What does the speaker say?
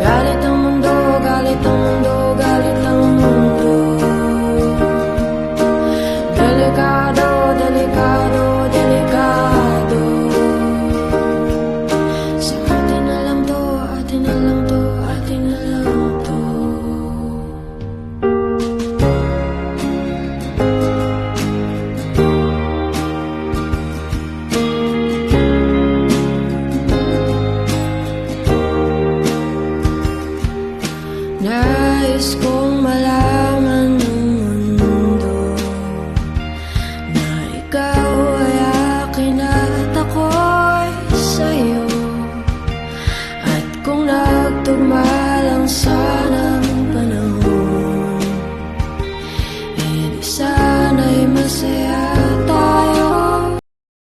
Got it. Nais kong malaman ng mundo Na ikaw ay akin at ako'y sa'yo. At kung nagtugma lang sa'yo